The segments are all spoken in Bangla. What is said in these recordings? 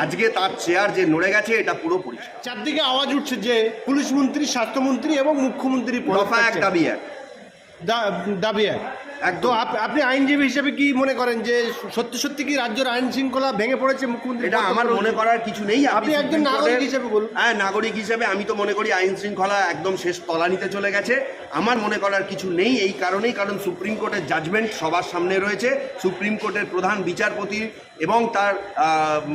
আজকে তার চেয়ার যে নড়ে গেছে এটা পুরো পরিষ্কার। চারদিকে আওয়াজ উঠছে যে পুলিশ মন্ত্রী স্বাস্থ্যমন্ত্রী এবং মুখ্যমন্ত্রী দফা এক দাবি এক। দাবি এক। একদম। আপ- আপনি আইনজীবী হিসেবে কি মনে করেন যে সত্যি সত্যি কি রাজ্যের আইন শৃঙ্খলা ভেঙে পড়েছে মুখ্যমন্ত্রী এটা আমার মনে করার কিছু নেই। আপনি একজন নাগরিক হিসেবে বলুন। হ্যাঁ নাগরিক হিসেবে আমি তো মনে করি আইন শৃঙ্খলা একদম শেষ তলানিতে চলে গেছে। আমার মনে করার কিছু নেই এই কারণেই কারণ সুপ্রিম কোর্টের জাজমেন্ট সবার সামনে রয়েছে। সুপ্রিম কোর্টের প্রধান বিচারপতি এবং তার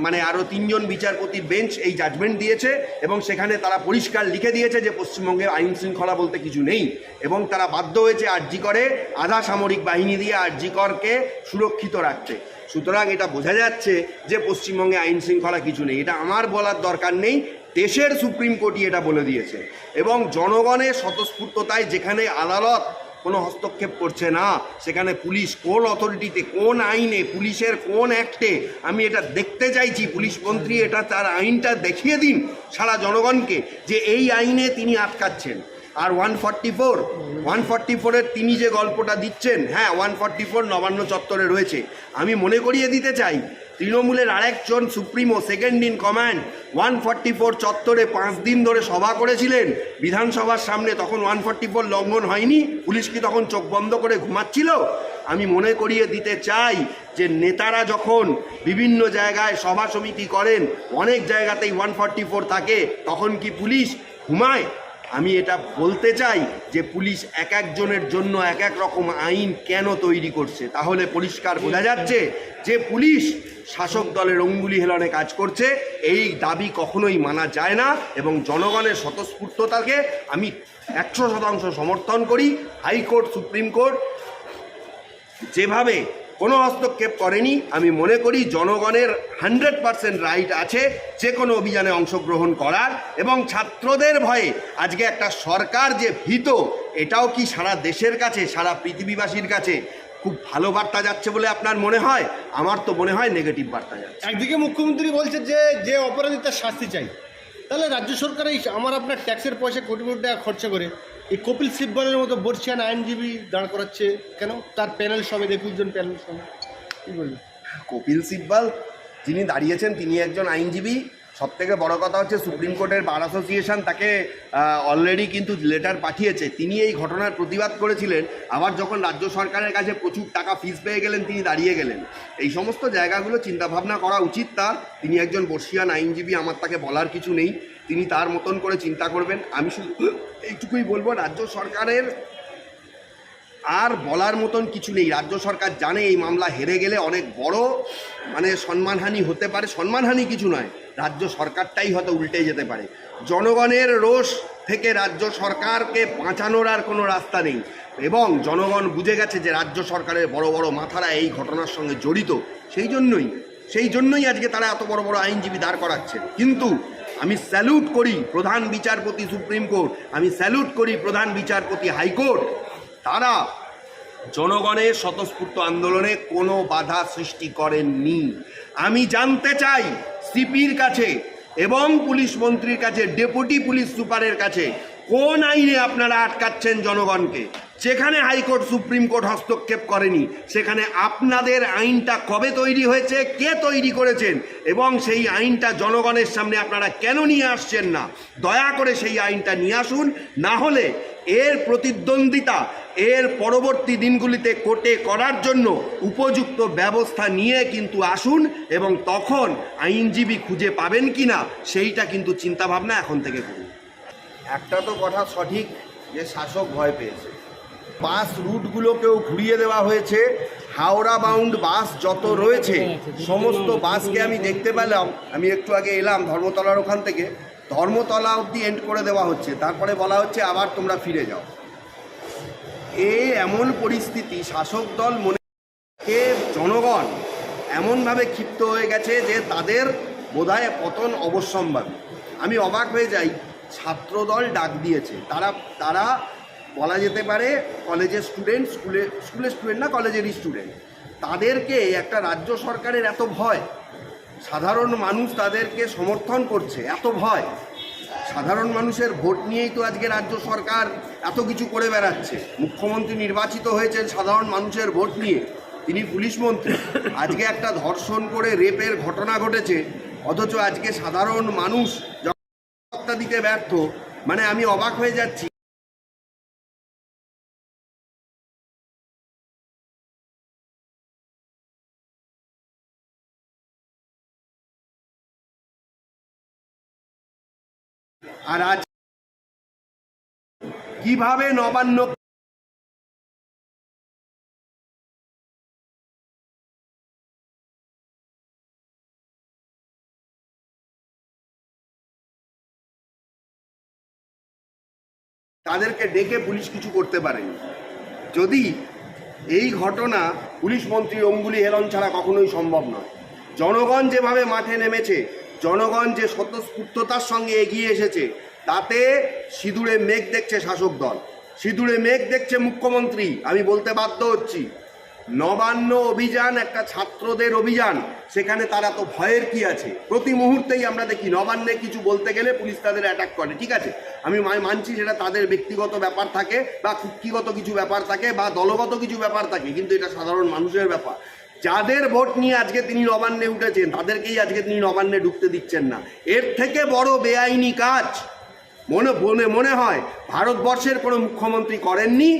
মানে আরও তিনজন বিচারপতির বেঞ্চ এই জাজমেন্ট দিয়েছে এবং সেখানে তারা পরিষ্কার লিখে দিয়েছে যে পশ্চিমবঙ্গে আইন শৃঙ্খলা বলতে কিছু নেই। এবং তারা বাধ্য হয়েছে আরজি করে আধা সামরিক বাহিনী দিয়ে আরজি করকে সুরক্ষিত রাখতে। সুতরাং এটা বোঝা যাচ্ছে যে পশ্চিমবঙ্গে আইন শৃঙ্খলা কিছু নেই। এটা আমার বলার দরকার নেই, দেশের সুপ্রিম কোর্টই এটা বলে দিয়েছে। এবং জনগণের স্বতঃস্ফূর্ততায় যেখানে আদালত কোনো হস্তক্ষেপ করছে না। সেখানে পুলিশ কোন অথরিটিতে কোন আইনে, পুলিশের কোন অ্যাক্টে আমি এটা দেখতে চাইছি। পুলিশ মন্ত্রী এটা তার আইনটা দেখিয়ে দিন সারা জনগণকে যে এই আইনে তিনি আটকাচ্ছেন। আর one forty four one forty ফোরের তিনি যে গল্পটা দিচ্ছেন হ্যাঁ ওয়ান ফর্টি ফোর নবান্ন চত্বরে রয়েছে। আমি মনে করিয়ে দিতে চাই তৃণমূলের আরেকজন supremo second in command one forty four চত্বরে পাঁচ দিন ধরে সভা করেছিলেন। বিধানসভার সামনে তখন ওয়ান ফর্টি ফোর লঙ্ঘন হয়নি, পুলিশ কি তখন চোখ বন্ধ করে ঘুমাচ্ছিল? আমি মনে করিয়ে দিতে চাই যে নেতারা যখন বিভিন্ন জায়গায় সভা সমিতি করেন, অনেক জায়গাতেই ওয়ান ফর্টি ফোর থাকে, তখন কি পুলিশ ঘুমায়? আমি এটা বলতে চাই যে পুলিশ এক একজনের জন্য এক এক রকম আইন কেন তৈরি করছে, তাহলে পরিষ্কার বোঝা যাচ্ছে যে পুলিশ শাসক দলের অঙ্গুলি হেলনে কাজ করছে, এই দাবি কখনোই মানা যায় না এবং জনগণের স্বতঃস্ফূর্ততাকে আমি একশো শতাংশ সমর্থন করি। হাইকোর্ট, সুপ্রিম কোর্ট যেভাবে কোনো হস্তক্ষেপ করেনি। আমি মনে করি জনগণের হান্ড্রেড পারসেন্ট রাইট আছে যে কোনো অভিযানে অংশগ্রহণ করার এবং ছাত্রদের ভয়ে আজকে একটা সরকার যে ভীত, এটাও কি সারা দেশের কাছে, সারা পৃথিবীবাসীর কাছে খুব ভালো বার্তা যাচ্ছে বলে আপনার মনে হয়? আমার তো মনে হয় নেগেটিভ বার্তা যাচ্ছে। একদিকে মুখ্যমন্ত্রী বলছে যে যে অপরাধী তার শাস্তি চাই। তাহলে রাজ্য সরকার এই আমার আপনার ট্যাক্সের পয়সা কোটি কোটি টাকা খরচা করে এই কপিল সিব্বলের মতো বর্ষিয়ান আইনজীবী দাঁড় করাচ্ছে কেন? তার প্যানেল সমেত একুশ জন প্যানেল সমেত। কী বলবেন কপিল সিব্বল যিনি দাঁড়িয়েছেন, তিনি একজন আইনজীবী। সব থেকে বড় কথা হচ্ছে সুপ্রিম কোর্টের বার অ্যাসোসিয়েশন তাকে অলরেডি কিন্তু লেটার পাঠিয়েছে। তিনি এই ঘটনার প্রতিবাদ করেছিলেন। আবার যখন রাজ্য সরকারের কাছে প্রচুর টাকা ফিস পেয়ে গেলেন, তিনি দাঁড়িয়ে গেলেন। এই সমস্ত জায়গাগুলো চিন্তাভাবনা করা উচিত তার। তিনি একজন বর্ষিয়ান আইনজীবী, আমার তাকে বলার কিছু নেই। তিনি তার মতন করে চিন্তা করবেন। আমি শুধু এইটুকুই বলব, রাজ্য সরকারের আর বলার মতন কিছু নেই। রাজ্য সরকার জানে এই মামলা হেরে গেলে অনেক বড় মানে সম্মানহানি হতে পারে। সম্মানহানি কিছু নয়। রাজ্য সরকারটাই হয়তো উল্টে যেতে পারে। জনগণের রোষ থেকে রাজ্য সরকারকে বাঁচানোর আর কোনো রাস্তা নেই। এবং জনগণ বুঝে গেছে যে রাজ্য সরকারের বড় বড় মাথারা এই ঘটনার সঙ্গে জড়িত। সেই জন্যই সেই জন্যই আজকে তারা এত বড় বড় আইনজীবী দাঁড় করাচ্ছেন। কিন্তু আমি স্যালুট করি প্রধান বিচারপতি সুপ্রিম কোর্ট, আমি স্যালুট করি প্রধান বিচারপতি হাইকোর্ট। তারা জনগণের স্বতঃস্ফূর্ত আন্দোলনে কোনো বাধা সৃষ্টি করেননি। আমি জানতে চাই সিপির কাছে এবং পুলিশ মন্ত্রীর কাছে, ডেপুটি পুলিশ সুপারের কাছে, কোন আইনে আপনারা আটকাচ্ছেন জনগণকে? যেখানে হাইকোর্ট, সুপ্রিম কোর্ট হস্তক্ষেপ করেনি, সেখানে আপনাদের আইনটা কবে তৈরি হয়েছে, কে তৈরি করেছেন, এবং সেই আইনটা জনগণের সামনে আপনারা কেন নিয়ে আসছেন না? দয়া করে সেই আইনটা নিয়ে আসুন, না হলে এর প্রতিদ্বন্দ্বিতা এর পরবর্তী দিনগুলিতে কোর্টে করার জন্য উপযুক্ত ব্যবস্থা নিয়ে কিন্তু আসুন এবং তখন আইনজীবী খুঁজে পাবেন কি না সেইটা কিন্তু চিন্তাভাবনা এখন থেকে করুন। একটা তো কথা সঠিক যে শাসক ভয় পেয়েছে। বাস রুটগুলোকেও ঘুরিয়ে দেওয়া হয়েছে। হাওড়া বাউন্ড বাস যত রয়েছে, সমস্ত বাসকে আমি দেখতে পেলাম। আমি একটু আগে এলাম ধর্মতলার ওখান থেকে। ধর্মতলা অবধি এন্ড করে দেওয়া হচ্ছে। তারপরে বলা হচ্ছে আবার তোমরা ফিরে যাও। এ এমন পরিস্থিতি শাসক দল মনে কে জনগণ এমনভাবে ক্ষিপ্ত হয়ে গেছে যে তাদের বোধহয় পতন অবশ্যম্ভাবী। আমি অবাক হয়ে যাই, ছাত্রদল ডাক দিয়েছে। তারা তারা বলা যেতে পারে কলেজের স্টুডেন্ট, স্কুলে, স্কুলের স্টুডেন্ট না, কলেজেরই স্টুডেন্ট। তাদেরকে একটা রাজ্য সরকারের এত ভয়, সাধারণ মানুষ তাদেরকে সমর্থন করছে, এত ভয়। সাধারণ মানুষের ভোট নিয়েই তো আজকে রাজ্য সরকার এত কিছু করে বেড়াচ্ছে। মুখ্যমন্ত্রী নির্বাচিত হয়েছেন সাধারণ মানুষের ভোট নিয়ে। তিনি পুলিশ মন্ত্রী। আজকে একটা ধর্ষণ করে রেপের ঘটনা ঘটেছে। অথচ আজকে সাধারণ মানুষ দিতে ব্যর্থ। মানে আমি অবাক হয়ে যাচ্ছি। আর আজ কীভাবে নবান্ন তাদেরকে ডেকে পুলিশ কিছু করতে পারেনি। যদি এই ঘটনা পুলিশ মন্ত্রী অঙ্গুলি হেলন ছাড়া কখনোই সম্ভব নয়। জনগণ যেভাবে মাঠে নেমেছে জনগণ যে স্বতঃস্ফূর্ততার সঙ্গে এগিয়ে এসেছে, তাতে সিঁদুরে মেঘ দেখছে শাসক দল। সিঁদুরে মেঘ দেখছে মুখ্যমন্ত্রী। আমি বলতে বাধ্য হচ্ছি, নবান্ন অভিযান একটা ছাত্রদের অভিযান, সেখানে তারা তো ভয়ের কি আছে? প্রতি মুহূর্তেই আমরা দেখি নবান্নে কিছু বলতে গেলে পুলিশ তাদের অ্যাটাক করে, ঠিক আছে? আমি মানছি সেটা তাদের ব্যক্তিগত ব্যাপার থাকে বা কুক্ষিগত কিছু ব্যাপার থাকে বা দলগত কিছু ব্যাপার থাকে, কিন্তু এটা সাধারণ মানুষের ব্যাপার। যাদের ভোট নিয়ে আজকে তিনি নবান্নে উঠেছেন তাদেরকেই আজকে তিনি নবান্নে ঢুকতে দিচ্ছেন না। এর থেকে বড় বেআইনি কাজ মনে মনে মনে হয় ভারতবর্ষের কোনো মুখ্যমন্ত্রী করেননি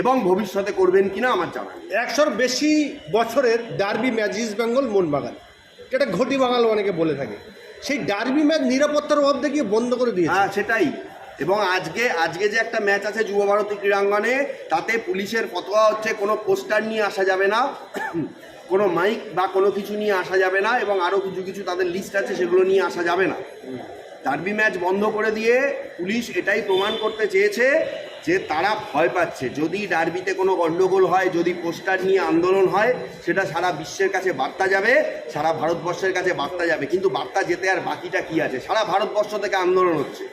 এবং ভবিষ্যতে করবেন কিনা আমার জানা একশোর বেশি বছরের derby match East Bengal Mohun Bagan. যেটা ঘটি বাঙাল অনেকে বলে থাকে। সেই ডার্বি ম্যাচ নিরাপত্তার অভাব দেখিয়ে বন্ধ করে দিয়েছে। হ্যাঁ সেটাই। এবং আজকে আজকে যে একটা ম্যাচ আছে যুব ভারতী ক্রীড়াঙ্গনে তাতে পুলিশের ফতোয়া হচ্ছে কোনো পোস্টার নিয়ে আসা যাবে না। কোনো মাইক বা কোনো কিছু নিয়ে আসা যাবে না এবং আরও কিছু কিছু তাদের লিস্ট আছে, সেগুলো নিয়ে আসা যাবে না। ডার্বি ম্যাচ বন্ধ করে দিয়ে পুলিশ এটাই প্রমাণ করতে চেয়েছে যে তারা ভয় পাচ্ছে। যদি ডার্বিতে কোনো গণ্ডগোল হয়, যদি পোস্টার নিয়ে আন্দোলন হয়, সেটা সারা বিশ্বের কাছে বার্তা যাবে, সারা ভারতবর্ষের কাছে বার্তা যাবে। কিন্তু বার্তা যেতে আর বাকিটা কি আছে? সারা ভারতবর্ষ থেকে আন্দোলন হচ্ছে।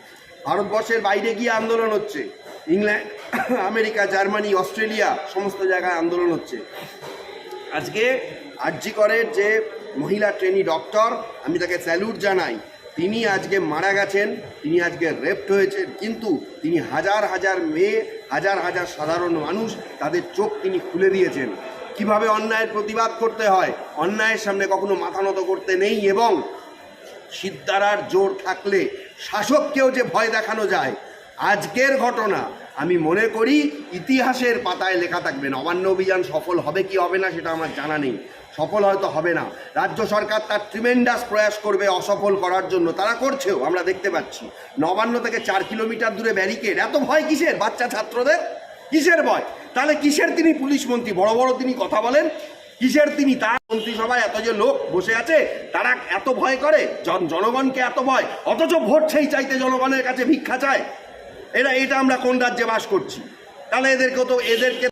ভারতবর্ষের বাইরে গিয়ে আন্দোলন হচ্ছে। ইংল্যান্ড, আমেরিকা, জার্মানি, অস্ট্রেলিয়া, সমস্ত জায়গায় আন্দোলন হচ্ছে। আজকে আরজি করের যে মহিলা ট্রেনি ডক্টর আমি তাকে স্যালুট জানাই। তিনি আজকে মারা গেছেন, তিনি আজকে রেপ্ট হয়েছেন, কিন্তু তিনি হাজার হাজার মেয়ে, হাজার হাজার সাধারণ মানুষ, তাদের চোখ তিনি খুলে দিয়েছেন। কীভাবে অন্যায়ের প্রতিবাদ করতে হয়? অন্যায়ের সামনে কখনো মাথা নত করতে নেই এবং সিদ্ধারার জোর থাকলে শাসককেও যে ভয় দেখানো যায়। আজকের ঘটনা আমি মনে করি ইতিহাসের পাতায় লেখা থাকবে নবান্ন অভিযান সফল হবে কি হবে না সেটা আমার জানা নেই। সফল হয়তো হবে না। রাজ্য সরকার তার ট্রিমেন্ডাস প্রয়াস করবে অসফল করার জন্য। তারা করছেও, আমরা দেখতে পাচ্ছি। নবান্ন থেকে চার কিলোমিটার দূরে ব্যারিকেড এত ভয় কিসের? বাচ্চা ছাত্রদের? কিসের ভয়? তাহলে কিসের তিনি পুলিশ মন্ত্রী? বড় বড় তিনি কথা বলেন। কিসের তিনি? তার মন্ত্রিসভায় এত যে লোক বসে আছে, তারা এত ভয় করে? জন জনগণকে এত ভয়। অথচ ভোট সেই চাইতে জনগণের কাছে ভিক্ষা চায়। এরা এটা আমরা কোন রাজ্যে বাস করছি? তাহলে এদেরকেও তো এদেরকে